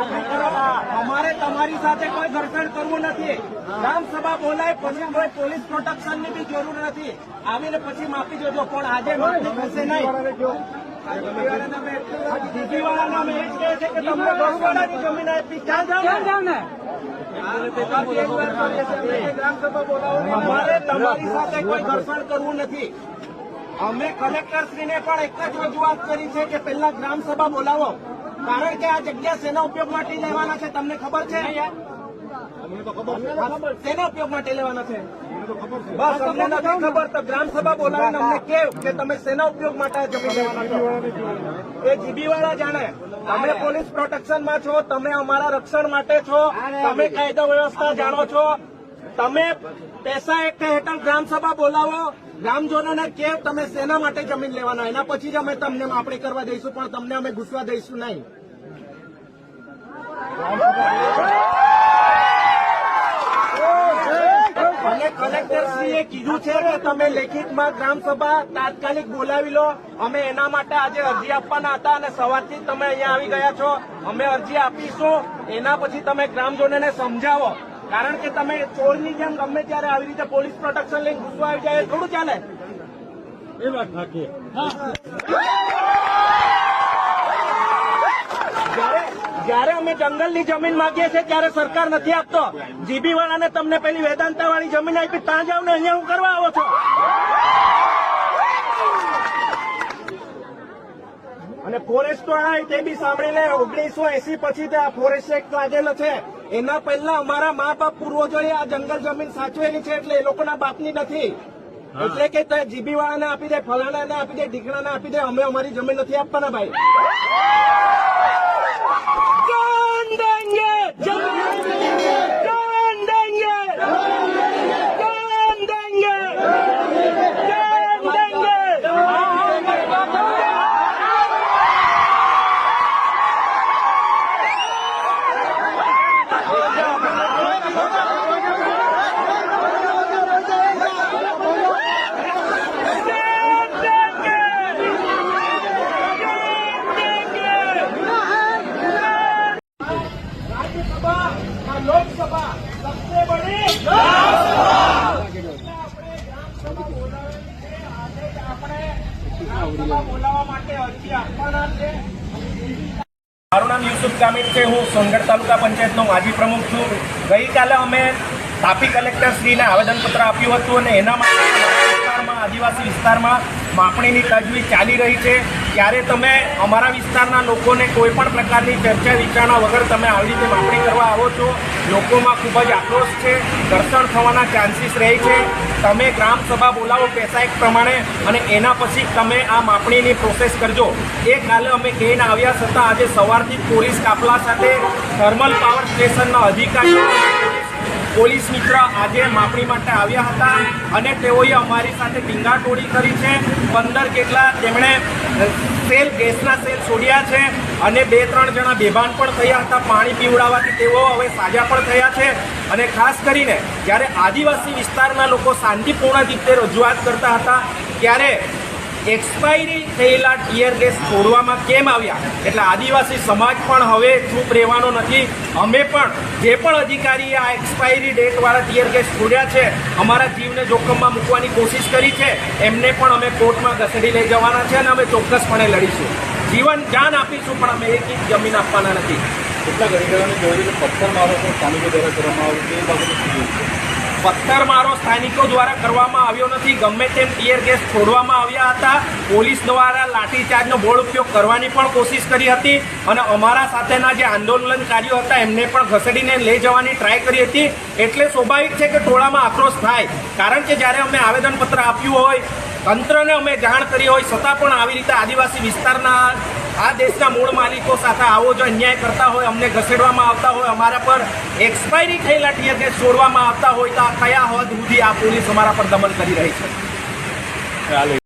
અમારે તમારી સાથે કોઈ ઘર્ષણ કરવું નથી. ગ્રામસભા બોલાય પછી કોઈ પોલીસ પ્રોટેક્શનની બી જરૂર નથી. આવીને પછી માફી જોજો પણ આજે માફી થશે નહીં. દીદીવાળાના અમે એ જ કહે છે કે તમને બસવાળાની જમીન આપી. ક્યાં જાવ ને? અમારે તમારી સાથે કોઈ ઘર્ષણ કરવું નથી. અમે કલેક્ટરશ્રીને પણ એક જ રજૂઆત કરી છે કે પહેલા ગ્રામસભા બોલાવો. કારણ કે આ જગ્યા સેના ઉપયોગ માટે લેવાના છે તમને ખબર છે? શેના ઉપયોગ માટે લેવાના છે? બસ અમને નથી ખબર તો ગ્રામસભા બોલાવીને અમને કેવ કે તમે શેના ઉપયોગ માટે જમીન લેવાના છો? એ જીબી વાળા જાણે તમે પોલીસ પ્રોટેક્શનમાં છો તમે અમારા રક્ષણ માટે છો તમે કાયદો વ્યવસ્થા જાણો છો. તમે પૈસા એક હેઠળ ગ્રામસભા બોલાવો ગ્રામજનોને કેવ તમે શેના માટે જમીન લેવાના? એના પછી જ અમે તમને માપણી કરવા દઈશું પણ તમને અમે ઘૂસવા દઈશું નહીં. અને કલેક્ટરશ્રીએ કીધું છે કે તમે લેખિતમાં ગ્રામસભા તાત્કાલિક બોલાવી લો. અમે એના માટે આજે અરજી આપવાના હતા અને સવારથી તમે અહીંયા આવી ગયા છો. અમે અરજી આપીશું. એના પછી તમે ગ્રામજનોને સમજાવો. કારણ કે તમે ચોરની જેમ ગમે ત્યારે આવી રીતે પોલીસ પ્રોટેક્શન લઈને ઘૂસવા આવી જાય થોડું ચાલે. એ વાત નાખીએ જ્યારે અમે જંગલની જમીન માંગીએ છીએ ત્યારે સરકાર નથી આપતો. જીબી વાળાને તમને પેલી વેદાંતા વાળી જમીન આપી ત્યાં જાવ ને અહીંયા હું કરવા આવો છો. અને ફોરેસ્ટ વાળા તે બી સાંભળી લે ઓગણીસો એસી પછી તે આ ફોરેસ્ટ એક્ટ લાગેલો છે. એના પહેલા અમારા મા બાપ પૂર્વજોએ આ જંગલ જમીન સાચવેલી છે એટલે એ લોકોના બાપની નથી. એટલે કે તે જીબી વાળાને આપી દે ફલાણાને આપી દે ઢીકણાને આપી દે અમે અમારી જમીન નથી આપવાના ભાઈ. મારું નામ યુસુફ ગામિત છે, હું સોનગઢ તાલુકા પંચાયતનો માજી પ્રમુખ છું. ગઈકાલે અમે તાપી કલેક્ટરશ્રીને આવેદનપત્ર આપ્યું હતું અને એના માટે વિસ્તારમાં, આદિવાસી વિસ્તારમાં માપણીની તજવીજ ચાલી રહી છે. ત્યારે તમે અમારા વિસ્તારના લોકોને કોઈ પણ પ્રકારની ચર્ચા વિચારણા વગર તમે આવી રીતે માપણી કરવા આવો છો. લોકોમાં ખૂબ જ આક્રોશ છે. ઘર્ષણ થવાના ચાન્સીસ રહે છે. તમે ગ્રામ સભા બોલાવો પૈસા પ્રમાણે અને એના પછી તમે આ માપણીની પ્રોસેસ કરજો. એ કાલે અમે કહીને આવ્યા છતાં આજે સવારથી પોલીસ કાફલા સાથે થર્મલ પાવર સ્ટેશનના અધિકારીઓ પોલીસ મિત્ર આજે માપણી માટે આવ્યા હતા અને તેઓએ અમારી સાથે ટીંગાટોળી કરી છે. પંદર કેટલા તેમણે સેલ, ગેસના સેલ છોડ્યા છે અને બે ત્રણ જણા બેભાન પણ થયા હતા. પાણી પીવડાવવાથી તેઓ હવે સાજા પણ થયા છે. અને ખાસ કરીને જ્યારે આદિવાસી વિસ્તારના લોકો શાંતિપૂર્ણ રીતે રજૂઆત કરતા હતા, ત્યારે એક્સપાયરી થયેલા ટીયર ગેસ છોડવામાં કેમ આવ્યા? એટલે આદિવાસી સમાજ પણ હવે ચૂપ રહેવાનો નથી. અમે પણ જે પણ અધિકારીએ આ એક્સપાયરી ડેટવાળા ટીયર ગેસ છોડ્યા છે, અમારા જીવને જોખમમાં મૂકવાની કોશિશ કરી છે, એમને પણ અમે કોર્ટમાં ઘસેડી લઈ જવાના છે અને અમે ચોક્કસપણે લડીશું. જીવન જાન આપીશું, પણ અમે એક ઇંચ જમીન આપવાના નથી. અધિકારીઓને કહેવાય પથ્થર મારો સ્થાનિકો દ્વારા કરવામાં આવ્યો તે બાબતે? પથ્થરમારો સ્થાનિકો દ્વારા કરવામાં આવ્યો નથી. ગમે તેમ ટીયર ગેસ છોડવામાં આવ્યા હતા. પોલીસ દ્વારા લાઠીચાર્જનો બોળ ઉપયોગ કરવાની પણ કોશિશ કરી હતી અને અમારા સાથેના જે આંદોલનકારીઓ હતા એમને પણ ઘસેડીને લઈ જવાની ટ્રાય કરી હતી. એટલે સ્વાભાવિક છે કે ટોળામાં આક્રોશ થાય. કારણ કે જ્યારે અમે આવેદનપત્ર આપ્યું હોય, તંત્રને અમે જાણ કરી હોય, છતાં પણ આવી રીતે આદિવાસી વિસ્તારના આ દેશના મૂળ માલિકો સાથે આવો જો અન્યાય કરતા હોય, અમને ઘસેડવામાં આવતા હોય, અમારા પર એક્સપાયરી થયેલા ટીયર ગેસ છોડવામાં આવતા હોય તો આ કયા હદ સુધી આ પોલીસ અમારા પર દમન કરી રહી છે?